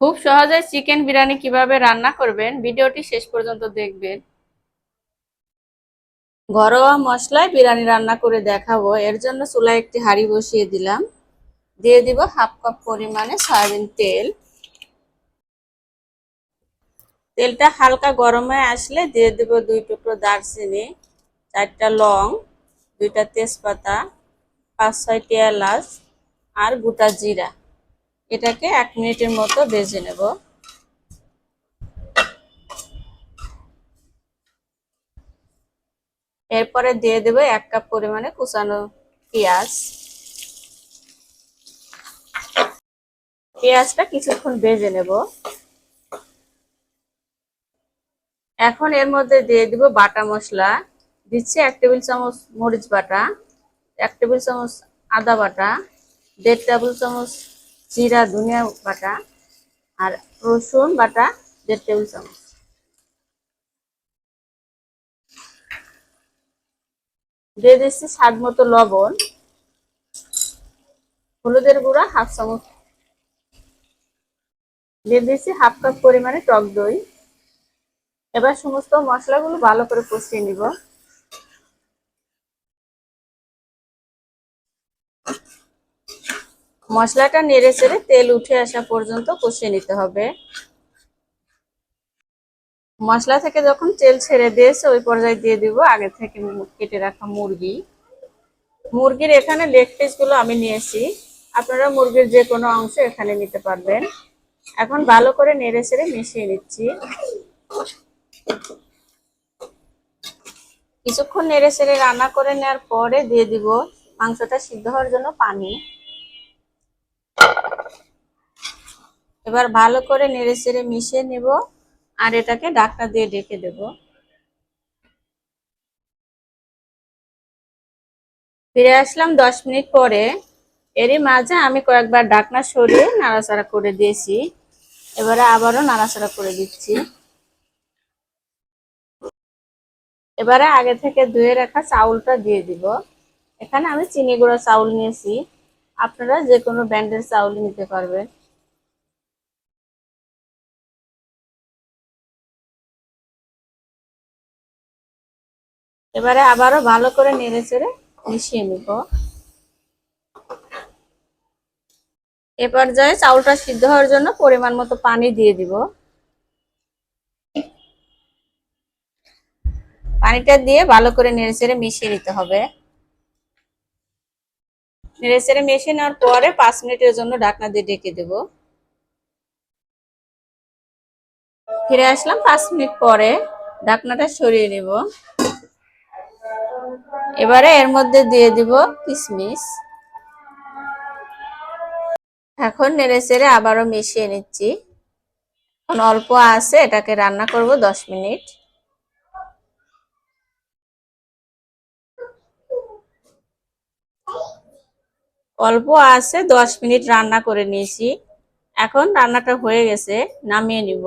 খুব সহজে চিকেন বিরিয়ানি কীভাবে রান্না করবেন ভিডিওটি শেষ পর্যন্ত দেখবেন। ঘরোয়া মশলায় বিরিয়ানি রান্না করে দেখাবো। এর জন্য চুলায় একটি হাঁড়ি বসিয়ে দিলাম। দিয়ে দিব হাফ কাপ পরিমাণে সয়াবিন তেল। তেলটা হালকা গরম আসলে দিয়ে দেব দুই টুকরো দারচিনি, চারটা লং, দুইটা তেজপাতা, পাঁচ ছয়টি এলাচ আর গোটা জিরা। এটাকে এক মিনিটের মতো ভেজে নেব। এরপরে দিয়ে দেব এক কাপ পরিমাণে কুচানো পেঁয়াজ। পেঁয়াজটা কিছুক্ষণ ভেজে নেব। এখন এর মধ্যে দিয়ে দিব বাটা মশলা। দিচ্ছি এক টেবিল চামচ মরিচ বাটা, এক টেবিল চামচ আদা বাটা, দেড় টেবিল চামচ জিরা, ধনিয়া বাটা আর রসুন বাটা দেড় টেবিল চামচ। দিয়ে দিচ্ছি স্বাদ মতো লবণ, হলুদের গুঁড়া হাফ চামচ। দিয়ে দিচ্ছি হাফ কাপ পরিমাণে টক দই। এবার সমস্ত মশলাগুলো ভালো করে কষিয়ে নিব। মশলাটা নেড়ে চেড়ে তেল উঠে আসা পর্যন্ত কষিয়ে নিতে হবে। মশলা থেকে যখন তেল ছেড়ে দিয়েছে, ওই পর্যায়ে দিয়ে দিব আগে থেকে কেটে রাখা মুরগি। মুরগির এখানে লেগ পিসগুলো আমি নিয়েছি। আপনারা মুরগির যে কোনো অংশ এখানে নিতে পারবেন। এখন ভালো করে নেড়ে চেড়ে মিশিয়ে নিচ্ছি। কিছুক্ষণ নেড়ে চেড়ে রান্না করে নেওয়ার পরে দিয়ে দিব মাংসটা সিদ্ধ হওয়ার জন্য পানি। এবার ভালো করে নেড়ে চেড়ে মিশিয়ে নেব, আর এটাকে ডাকনা দিয়ে ডেকে দেব। ফিরে আসলাম দশ মিনিট পরে। এরই মাঝে আমি কয়েকবার ডাকনা সরিয়ে নাড়াচাড়া করে দিয়েছি। এবারে আবারও নাড়াচাড়া করে দিচ্ছি। এবারে আগে থেকে ধুয়ে রাখা চাউলটা দিয়ে দিব। এখানে আমি চিনি গুঁড়া চাউল নিয়েছি। আপনারা যে কোনো ব্র্যান্ডের চাউল নিতে পারবেন। এবারে আবারও ভালো করে নেড়ে চেড়ে মিশিয়ে নিব। এ পর্যায়ে চাউলটা সিদ্ধ হওয়ার জন্য পরিমাণ মতো পানি দিয়ে দিব। পানিটা দিয়ে ভালো করে নেড়ে চেড়ে মিশিয়ে নিতে হবে। নেড়ে চেড়ে মিশিয়ে নেওয়ার পরে পাঁচ মিনিটের জন্য ঢাকনা দিয়ে ডেকে দেব। ফিরে আসলাম পাঁচ মিনিট পরে, ঢাকনাটা সরিয়ে নেব। এবারে এর মধ্যে দিয়ে দিব কিশমিশ এখন নেড়ে চেড়ে আবারও মিশিয়ে নিচ্ছি। এখন অল্প আছে, এটাকে রান্না করব দশ মিনিট। অল্প আছে দশ মিনিট রান্না করে নিয়েছি। এখন রান্নাটা হয়ে গেছে নামিয়ে নিব।